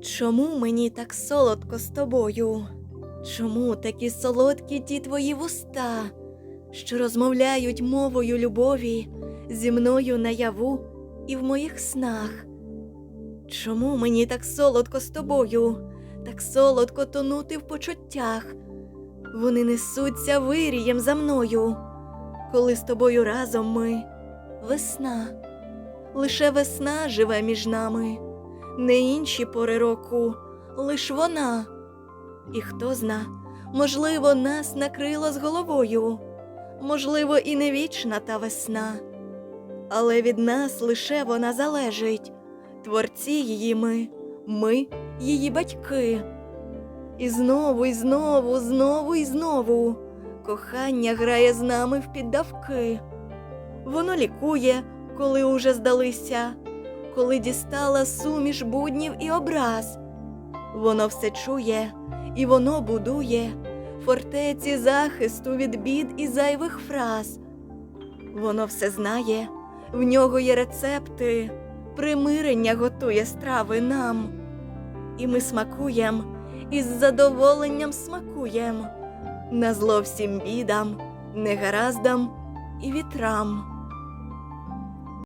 Чому мені так солодко з тобою? Чому такі солодкі ті твої вуста, що розмовляють мовою любові зі мною наяву і в моїх снах? Чому мені так солодко з тобою, так солодко тонути в почуттях? Вони несуться вирієм за мною, коли з тобою разом ми весна, лише весна живе між нами, не інші пори року, лиш вона. І хто зна, можливо, нас накрило з головою, можливо, і не вічна та весна, але від нас лише вона залежить, творці її ми, ми її батьки. І знову, і знову, знову і знову кохання грає з нами в піддавки. Воно лікує, коли уже здалися, коли дістала суміш буднів і образ. Воно все чує і воно будує фортеці захисту від бід і зайвих фраз. Воно все знає, в нього є рецепти, примирення готує страви нам. І ми смакуєм, і з задоволенням смакуєм, на зло всім бідам, негараздам і вітрам.